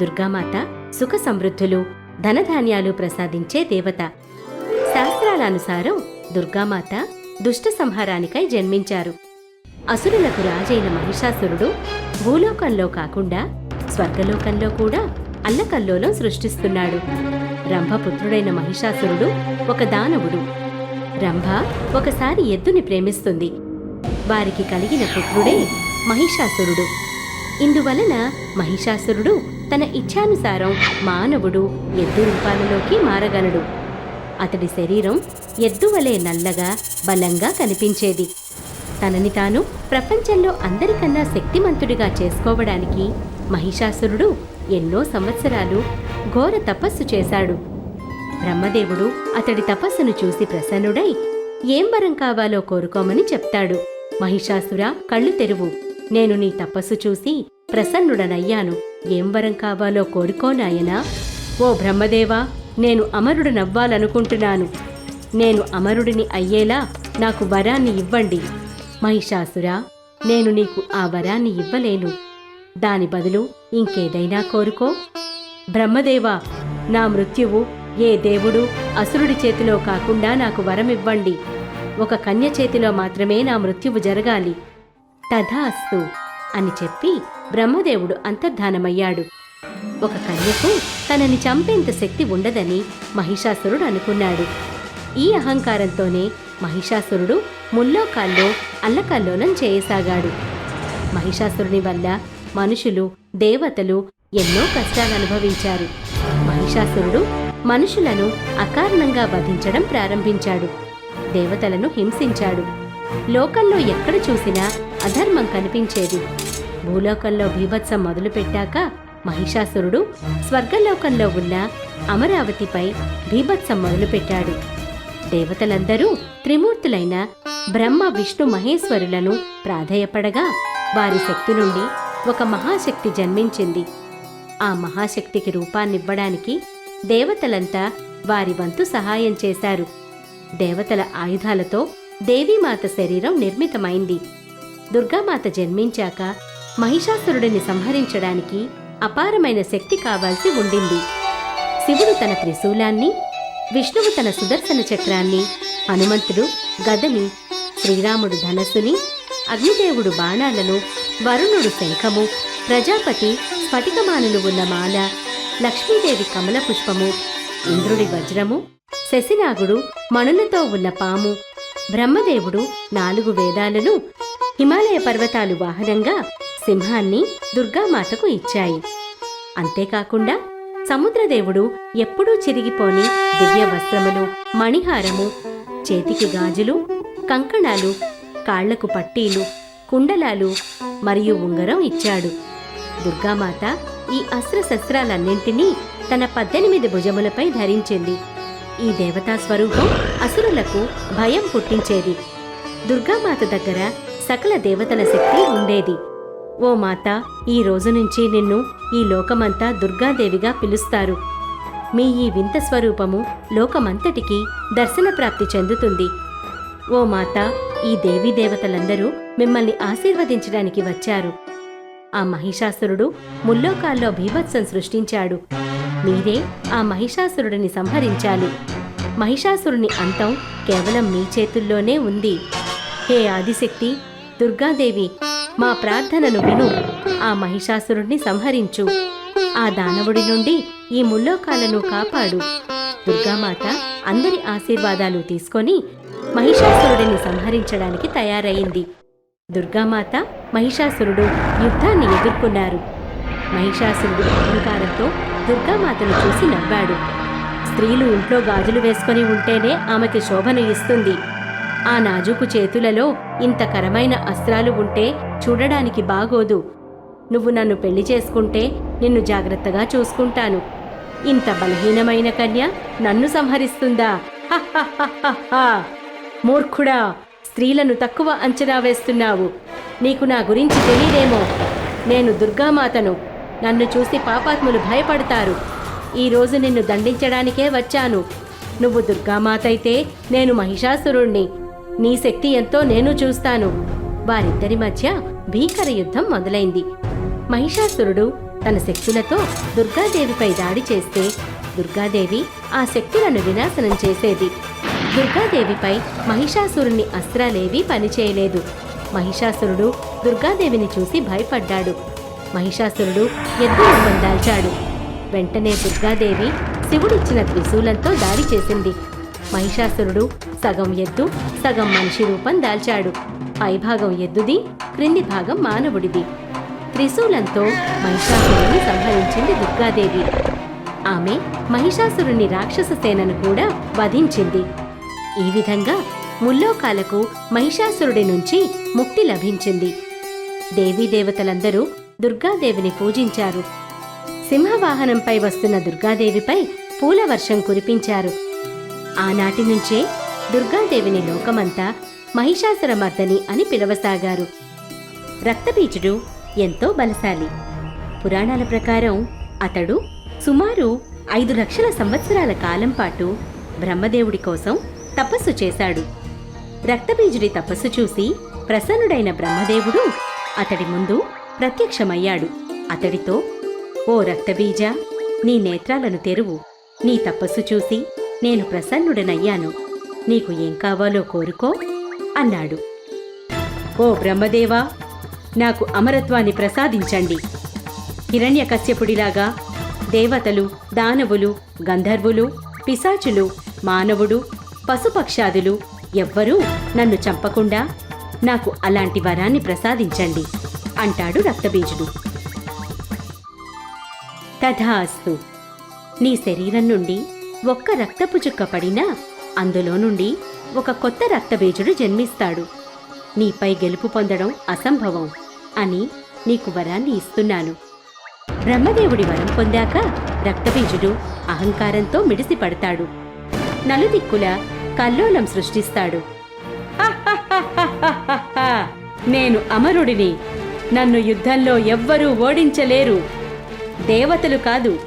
దుర్గామాత సుఖ సమృద్ధులు ధనధాన్యాలు ప్రసాదించే దేవత. శాస్త్రాలానుసారం దుర్గామాత దుష్ట సంహారానికై జన్మించారు. అసురులకు రాజైన మహిషాసురుడు భూలోకంలో కాకుండా స్వర్గలోకంలో కూడా అల్లకల్లోలం సృష్టిస్తున్నాడు. రంభపుత్రుడైన మహిషాసురుడు ఒక దానవుడు. రంభ ఒకసారి ఎద్దుని ప్రేమిస్తుంది. వారికి కలిగిన పుత్రుడే మహిషాసురుడు. ఇందువలన మహిషాసురుడు తన ఇచ్ఛానుసారం మానవుడు ఎద్దు రూపాలలోకి మారగలడు. అతడి శరీరం ఎద్దువలే నల్లగా బలంగా కనిపించేది. తనని తాను ప్రపంచంలో అందరికన్నా శక్తిమంతుడిగా చేసుకోవడానికి మహిషాసురుడు ఎన్నో సంవత్సరాలు ఘోర తపస్సు చేశాడు. బ్రహ్మదేవుడు అతడి తపస్సును చూసి ప్రసన్నుడై ఏం వరం కావాలో కోరుకోమని చెప్తాడు. మహిషాసుర కళ్ళు తెరువు. నేను నీ తపస్సు చూసి ప్రసన్నుడనయ్యాను. ఏం వరం కావాలో కోరుకోనాయనా ఓ బ్రహ్మదేవా నేను అమరుడు నవ్వాలనుకుంటున్నాను. నేను అమరుడిని అయ్యేలా నాకు వరాన్ని ఇవ్వండి. మహిషాసురా నేను నీకు ఆ వరాన్ని ఇవ్వలేను. దాని బదులు ఇంకేదైనా కోరుకో. బ్రహ్మదేవా నా మృత్యువు ఏ దేవుడు అసురుడి చేతిలో కాకుండా నాకు వరమివ్వండి ఒక కన్య చేతిలో మాత్రమే నా మృత్యువు జరగాలి. తథాస్తు. అని చెప్పి బ్రహ్మదేవుడు అంతర్ధానమయ్యాడు. ఒక కన్యకు తనని చంపేంత శక్తి ఉండదని మహిషాసురుడు అనుకున్నాడు. ఈ అహంకారంతోనే మహిషాసురుడు ముల్లోకాల్లో అల్లకల్లోలం చేయసాగాడు. మహిషాసురుని వల్ల మనుషులు దేవతలు ఎన్నో కష్టాలు అనుభవించారు. మహిషాసురుడు మనుషులను అకారణంగా వధించడం ప్రారంభించాడు. దేవతలను హింసించాడు. లోకంలో ఎక్కడ చూసినా అధర్మం కనిపించేది. భూలోకంలో భీభత్సం మొదలుపెట్టాక మహిషాసురుడు స్వర్గలోకంలో ఉన్న అమరావతిపై భీభత్సం మొదలుపెట్టాడు. దేవతలందరూ త్రిమూర్తులైన బ్రహ్మ విష్ణు మహేశ్వరులను ప్రాధేయపడగా వారి శక్తి నుండి ఒక మహాశక్తి జన్మించింది. ఆ మహాశక్తికి రూపాన్నివ్వడానికి దేవతలంతా వారి వంతు సహాయం చేశారు. దేవతల ఆయుధాలతో దేవీమాత శరీరం నిర్మితమైంది. దుర్గామాత జన్మించాక మహిషాసురుడిని సంహరించడానికి అపారమైన శక్తి కావాల్సి ఉండింది. శివుడు తన త్రిశూలాన్ని విష్ణువు తన సుదర్శన చక్రాన్ని హనుమంతుడు గదని శ్రీరాముడు ధనస్సుని అగ్నిదేవుడు బాణాలను వరుణుడు శంఖము ప్రజాపతి స్ఫటికమానులు ఉన్న మాల లక్ష్మీదేవి కమల పుష్పము ఇంద్రుడి వజ్రము శశినాగుడు మణులతో ఉన్న పాము బ్రహ్మదేవుడు నాలుగు వేదాలను హిమాలయ పర్వతాలు వాహనంగా సింహాన్ని దుర్గామాతకు ఇచ్చాయి. అంతేకాకుండా సముద్రదేవుడు ఎప్పుడూ చిరిగిపోని దివ్య వస్త్రములు మణిహారము చేతికి గాజులు కంకణాలు కాళ్ళకు పట్టీలు కుండలాలు మరియు ఉంగరం ఇచ్చాడు. దుర్గామాత ఈ అస్త్రశస్త్రాలన్నింటినీ తన పద్దెనిమిది భుజములపై ధరించింది. ఈ దేవతా స్వరూపం అసురులకు భయం పుట్టించేది. దుర్గామాత దగ్గర సకల దేవతల శక్తి ఉండేది. ఓ మాత ఈ రోజు నుంచి నిన్ను ఈ లోకమంతా దుర్గాదేవిగా పిలుస్తారు. మీ ఈ వింత స్వరూపము లోకమంతటికి దర్శన ప్రాప్తి చెందుతుంది. ఓ మాత ఈ దేవీ దేవతలందరూ మిమ్మల్ని ఆశీర్వదించడానికి వచ్చారు. ఆ మహిషాసురుడు ముల్లోకాల్లో భీభత్సం సృష్టించాడు. మీరే ఆ మహిషాసురుడిని సంహరించాలి. మహిషాసురుని అంతం కేవలం మీ చేతుల్లోనే ఉంది. హే ఆదిశక్తి దుర్గాదేవి మా ప్రార్థనను విను. ఆ మహిషాసురుణ్ణి సంహరించు. ఆ దానవుడి నుండి ఈ ముల్లోకాలను కాపాడు. దుర్గామాత అందరి ఆశీర్వాదాలు తీసుకొని మహిషాసురుడిని సంహరించడానికి తయారయింది దుర్గామాత మహిషాసురుడు యుద్ధాన్ని ఎదుర్కొన్నారు. మహిషాసురుడు అహంకారంతో దుర్గామాతను చూసి నవ్వాడు. స్త్రీలు ఇంట్లో గాజులు వేసుకొని ఉంటేనే ఆమెకి శోభను ఇస్తుంది. ఆ నాజూకు చేతులలో ఇంత కరమైన అస్త్రాలు ఉంటే చూడడానికి బాగోదు. నువ్వు నన్ను పెళ్ళి చేసుకుంటే నిన్ను జాగ్రత్తగా చూసుకుంటాను. ఇంత బలహీనమైన కన్య నన్ను సంహరిస్తుందా? మూర్ఖుడా స్త్రీలను తక్కువ అంచనా వేస్తున్నావు. నీకు నా గురించి తెలియదేమో నేను దుర్గామాతను. నన్ను చూసి పాపాత్ములు భయపడతారు. ఈరోజు నిన్ను దండించడానికే వచ్చాను. నువ్వు దుర్గామాత అయితే నేను మహిషాసురుణ్ణి. నీ శక్తి ఎంతో నేను చూస్తాను. వారిద్దరి మధ్య భీకర యుద్ధం మొదలైంది. మహిషాసురుడు తన శక్తులతో దుర్గాదేవిపై దాడి చేస్తే దుర్గాదేవి ఆ శక్తులను వినాశనం చేసేది. దుర్గాదేవిపై మహిషాసురుని అస్త్రాలేవీ పనిచేయలేదు. మహిషాసురుడు దుర్గాదేవిని చూసి భయపడ్డాడు. మహిషాసురుడు ఎద్దు దాల్చాడు. వెంటనే దుర్గాదేవి శివుడిచ్చిన త్రిశూలంతో దాడి చేసింది. మహిషాసురుడు సగం ఎద్దు సగం మనిషి రూపం దాల్చాడు. పైభాగం ఎద్దుది క్రింది భాగం మానవుడిది. త్రిశూలంతో మహిషాసురుని సంహరించింది దుర్గాదేవి. ఆమె మహిషాసురుని రాక్షస సేనను కూడా వధించింది. ఈ విధంగా ముల్లోకాలకు మహిషాసురుడి నుంచి ముక్తి లభించింది. దేవీదేవతలందరూ దుర్గాదేవిని పూజించారు. సింహవాహనంపై వస్తున్న దుర్గాదేవిపై పూలవర్షం కురిపించారు. ఆనాటి నుంచే దుర్గాదేవిని లోకమంతా మహిషాసురమర్దని అని పిలవసాగారు. రక్తబీజుడు ఎంతో బలశాలి. పురాణాల ప్రకారం అతడు సుమారు ఐదు లక్షల సంవత్సరాల కాలం పాటు బ్రహ్మదేవుడి కోసం తపస్సు చేశాడు. రక్తబీజుడి తపస్సు చూసి ప్రసన్నుడైన బ్రహ్మదేవుడు అతడి ముందు ప్రత్యక్షమయ్యాడు. అతడితో ఓ రక్తబీజ నీ నేత్రాలను తెరువు. నీ తపస్సు చూసి నేను ప్రసన్నుడనయ్యాను. నీకు ఏం కావాలో కోరుకో అన్నాడు. ఓ బ్రహ్మదేవా నాకు అమరత్వాన్ని ప్రసాదించండి. హిరణ్యకశ్యపుడిలాగా దేవతలు దానవులు గంధర్వులు పిశాచులు మానవుడు పశుపక్షాదులు ఎవ్వరూ నన్ను చంపకుండా నాకు అలాంటి వరాన్ని ప్రసాదించండి అంటాడు రక్తబీజుడు. తథాస్తు నీ శరీరం నుండి ఒక్క రక్తపు చుక్క పడినా అందులో నుండి ఒక కొత్త రక్తబీజుడు జన్మిస్తాడు. నీపై గెలుపు పొందడం అసంభవం అని నీకు వరాన్ని ఇస్తున్నాను. బ్రహ్మదేవుడి వరం పొందాక రక్తబీజుడు అహంకారంతో మిడిసి పడతాడు నలుదిక్కుల కల్లోలం సృష్టిస్తాడు. నేను అమరుడిని. నన్ను యుద్ధంలో ఎవ్వరూ ఓడించలేరు. దేవతలు కాదు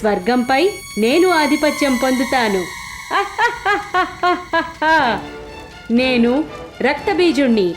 స్వర్గంపై నేను ఆధిపత్యం పొందుతాను. నేను రక్తబీజుణ్ణి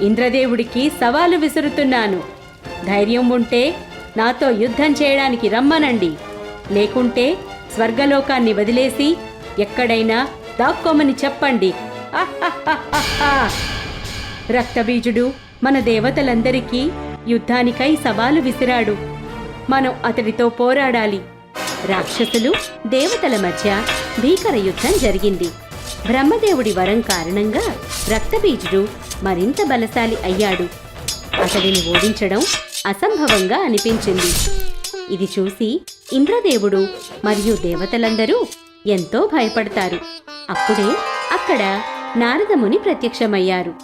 ఇంద్రదేవుడికి సవాలు విసురుతున్నాను. ధైర్యం ఉంటే నాతో యుద్ధం చేయడానికి రమ్మనండి. లేకుంటే స్వర్గలోకాన్ని వదిలేసి ఎక్కడైనా దాక్కోమని చెప్పండి. రక్తబీజుడు మన దేవతలందరికీ యుద్ధానికై సవాలు విసిరాడు. మనం అతడితో పోరాడాలి. రాక్షసులు దేవతల మధ్య భీకర యుద్ధం జరిగింది. బ్రహ్మదేవుడి వరం కారణంగా రక్తబీజుడు మరింత బలశాలి అయ్యాడు. అతడిని ఓడించడం అసంభవంగా అనిపించింది. ఇది చూసి ఇంద్రదేవుడు మరియు దేవతలందరూ ఎంతో భయపడతారు. అప్పుడే అక్కడ నారదముని ప్రత్యక్షమయ్యారు.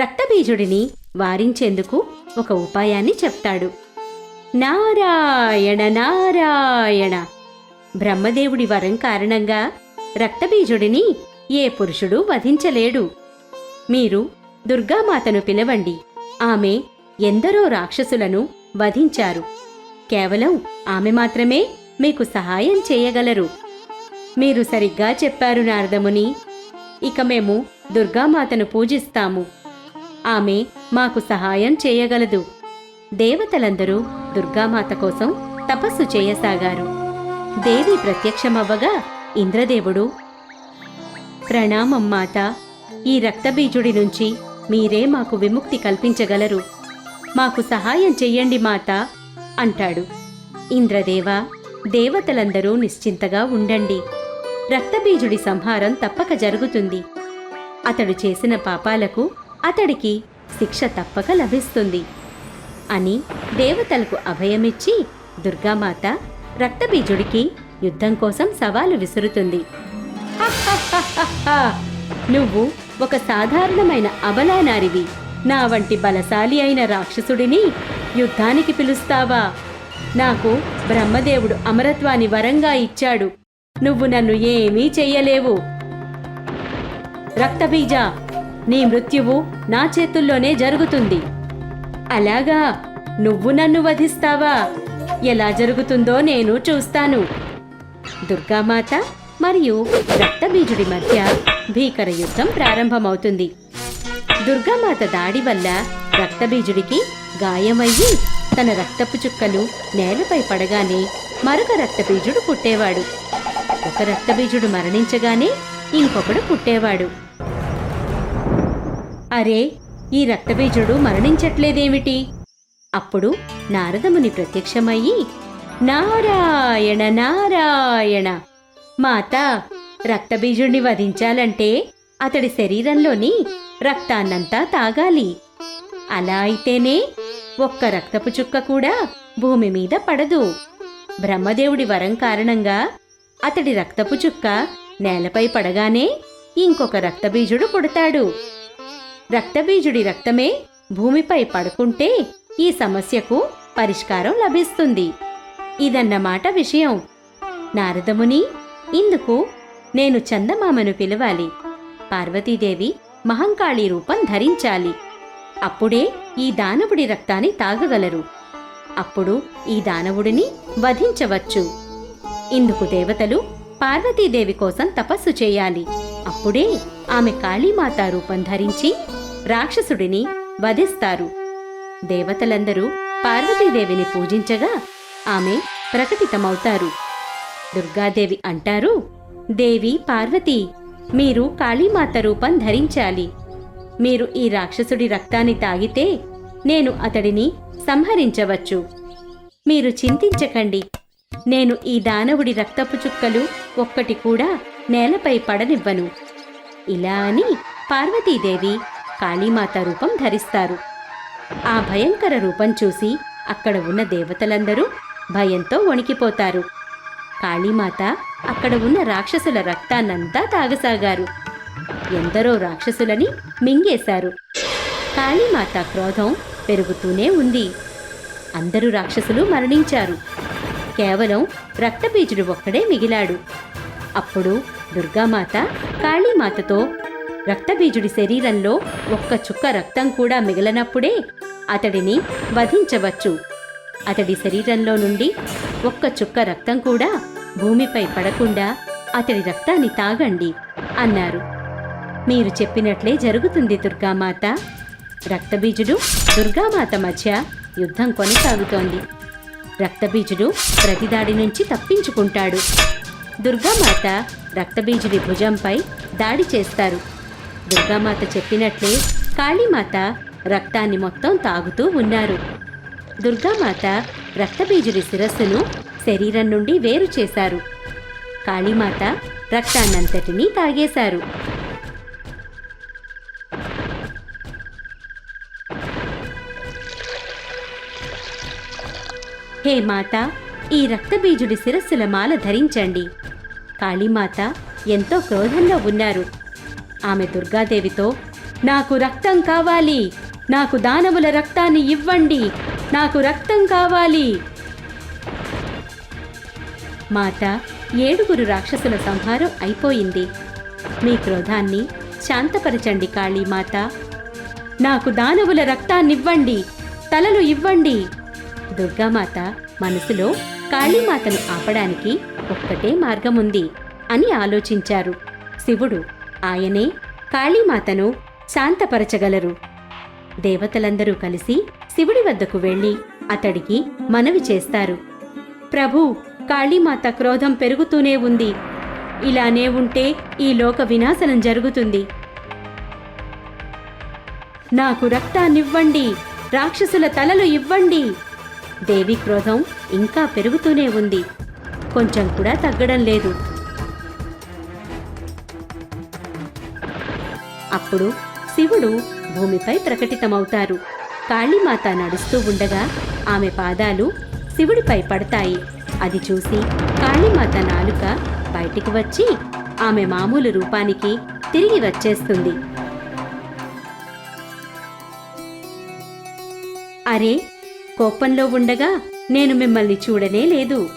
రక్తబీజుడిని వారించేందుకు ఒక ఉపాయాన్ని చెప్తాడు. నారాయణ నారాయణ. బ్రహ్మదేవుడి వరం కారణంగా రక్తబీజుడిని ఏ పురుషుడు వధించలేడు. మీరు దుర్గామాతను పిలవండి. ఆమె ఎందరో రాక్షసులను వధించారు. కేవలం ఆమె మాత్రమే మీకు సహాయం చేయగలరు. మీరు సరిగ్గా చెప్పారు నారదముని. ఇక మేము దుర్గామాతను పూజిస్తాము. ఆమె మాకు సహాయం చేయగలదు. దేవతలందరూ దుర్గామాత కోసం తపస్సు చేయసాగారు. దేవి ప్రత్యక్షమవ్వగా ఇంద్రదేవుడు ప్రణామం మాత ఈ రక్తబీజుడి నుంచి మీరే మాకు విముక్తి కల్పించగలరు. మాకు సహాయం చెయ్యండి మాత అంటాడు. ఇంద్రదేవ దేవతలందరూ నిశ్చింతగా ఉండండి. రక్తబీజుడి సంహారం తప్పక జరుగుతుంది. అతడు చేసిన పాపాలకు అతడికి శిక్ష తప్పక లభిస్తుంది. అని దేవతలకు అభయమిచ్చి దుర్గామాత రక్తబీజుడికి యుద్ధం కోసం సవాలు విసురుతుంది. నువ్వు ఒక సాధారణమైన అబలానారివి. నా వంటి బలశాలి అయిన రాక్షసుడిని యుద్ధానికి పిలుస్తావా? నాకు బ్రహ్మదేవుడు అమరత్వాన్ని వరంగా ఇచ్చాడు. నువ్వు నన్ను ఏమీ చెయ్యలేవు. రక్తబీజ నీ మృత్యువు నా చేతుల్లోనే జరుగుతుంది. అలాగా నువ్వు నన్ను వధిస్తావా? ఎలా జరుగుతుందో నేను చూస్తాను. దుర్గామాత మరియు రక్తబీజుడి మధ్య భీకర యుద్ధం ప్రారంభమవుతుంది. దుర్గామాత దాడి వల్ల రక్తబీజుడికి గాయమయ్యి తన రక్తపు చుక్కలు నేలపై పడగానే మరొక రక్తబీజుడు పుట్టేవాడు. ఒక రక్తబీజుడు మరణించగానే ఇంకొకడు పుట్టేవాడు. అరే ఈ రక్తబీజుడు మరణించట్లేదేమిటి? అప్పుడు నారదముని ప్రత్యక్షమయ్యి నారాయణ నారాయణ! మాత రక్తబీజుణ్ణి వధించాలంటే అతడి శరీరంలోని రక్తాన్నంతా తాగాలి. అలా అయితేనే ఒక్క రక్తపు చుక్క కూడా భూమి మీద పడదు. బ్రహ్మదేవుడి వరం కారణంగా అతడి రక్తపు చుక్క నేలపై పడగానే ఇంకొక రక్తబీజుడు పుడతాడు. రక్తబీజుడి రక్తమే భూమిపై పడుకుంటే ఈ సమస్యకు పరిష్కారం లభిస్తుంది. ఇదన్నమాట విషయం. నారదముని ఇందుకు నేను చందమామను పిలవాలి. పార్వతీదేవి మహంకాళి రూపం ధరించాలి. అప్పుడే ఈ దానవుడి రక్తాన్ని తాగగలరు. అప్పుడు ఈ దానవుడిని వధించవచ్చు. ఇందుకు దేవతలు పార్వతీదేవి కోసం తపస్సు చేయాలి. అప్పుడే ఆమె కాళీమాత రూపం ధరించి రాక్షసుడిని వధిస్తారు. దేవతలందరూ పార్వతీదేవిని పూజించగా ఆమె ప్రకటితమవుతారు. దుర్గాదేవి అంటారు దేవి పార్వతి మీరు కాళీమాత రూపం ధరించాలి. మీరు ఈ రాక్షసుడి రక్తాన్ని తాగితే నేను అతడిని సంహరించవచ్చు. మీరు చింతించకండి. నేను ఈ దానవుడి రక్తపు చుక్కలు ఒక్కటి కూడా నేలపై పడనివ్వను. ఇలా అని పార్వతీదేవి కాళీమాత రూపం ధరిస్తారు. ఆ భయంకర రూపం చూసి అక్కడ ఉన్న దేవతలందరూ భయంతో వణికిపోతారు. కాళీమాత అక్కడ ఉన్న రాక్షసుల రక్తాన్నంతా తాగసాగారు. ఎందరో రాక్షసులని మింగేశారు. కాళీమాత క్రోధం పెరుగుతూనే ఉంది. అందరూ రాక్షసులు మరణించారు. కేవలం రక్తబీజుడు ఒక్కడే మిగిలాడు. అప్పుడు దుర్గామాత కాళీమాతతో రక్తబీజుడి శరీరంలో ఒక్క చుక్క రక్తం కూడా మిగలనప్పుడే అతడిని వధించవచ్చు. అతడి శరీరంలో నుండి ఒక్క చుక్క రక్తం కూడా భూమిపై పడకుండా అతడి రక్తాన్ని తాగండి అన్నారు. మీరు చెప్పినట్లే జరుగుతుంది దుర్గామాత. రక్తబీజుడు దుర్గామాత మధ్య యుద్ధం కొనసాగుతోంది. రక్తబీజుడు ప్రతిదాడి నుంచి తప్పించుకుంటాడు. దుర్గామాత రక్తబీజుడి భుజంపై దాడి చేస్తారు. దుర్గామాత చెప్పినట్లే కాళీమాత రక్తాన్ని మొత్తం తాగుతూ ఉన్నారు. దుర్గామాత రక్తబీజుడి శిరస్సును శరీరం నుండి వేరు చేశారు. కాళీమాత రక్తాన్నంతటినీ తాగేశారు. హే మాత ఈ రక్తబీజుడి శిరస్సుల మాల ధరించండి. కాళీమాత ఎంతో క్రోధంలో ఉన్నారు. ఆమె దుర్గాదేవితో నాకు రక్తం కావాలి. నాకు దానవుల రక్తాన్ని ఇవ్వండి. నాకు రక్తం కావాలి. మాత ఏడుగురు రాక్షసుల సంహారం అయిపోయింది. మీ క్రోధాన్ని శాంతపరచండి కాళీమాత నాకు దానవుల రక్తాన్నివ్వండి. తలలు ఇవ్వండి. దుర్గామాత మనసులో కాళీమాతను ఆపడానికి ఒక్కటే మార్గముంది అని ఆలోచించారు. శివుడు ఆయనే కాళీమాతను శాంతపరచగలరు. దేవతలందరూ కలిసి శివుడి వద్దకు వెళ్ళి అతడికి మనవి చేస్తారు. ప్రభు కాళీమాత క్రోధం పెరుగుతూనే ఉంది. ఇలానే ఉంటే ఈ లోక వినాశనం జరుగుతుంది. నాకు రక్తాన్నివ్వండి రాక్షసుల తలలు ఇవ్వండి. దేవి క్రోధం ఇంకా పెరుగుతూనే ఉంది. కొంచెం కూడా తగ్గడం లేదు. అప్పుడు శివుడు భూమిపై ప్రకటితమవుతారు. కాళీమాత నడుస్తూ ఉండగా ఆమె పాదాలు శివుడిపై పడతాయి. అది చూసి కాళీమాత నాలుక బయటికి వచ్చి ఆమె మామూలు రూపానికి తిరిగి వచ్చేస్తుంది. అరే కోపంలో ఉండగా నేను మిమ్మల్ని చూడనే లేదు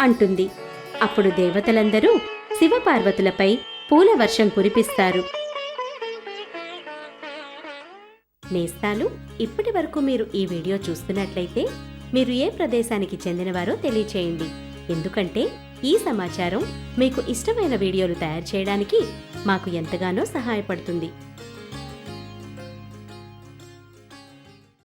అంటుంది. అప్పుడు దేవతలందరూ శివపార్వతులపై పూల వర్షం కురిపిస్తారు. నేస్తాలు ఇప్పటి వరకు మీరు ఈ వీడియో చూస్తున్నట్లయితే మీరు ఏ ప్రదేశానికి చెందినవారో తెలియచేయండి. ఎందుకంటే ఈ సమాచారం మీకు ఇష్టమైన వీడియోలు తయారు చేయడానికి మాకు ఎంతగానో సహాయపడుతుంది.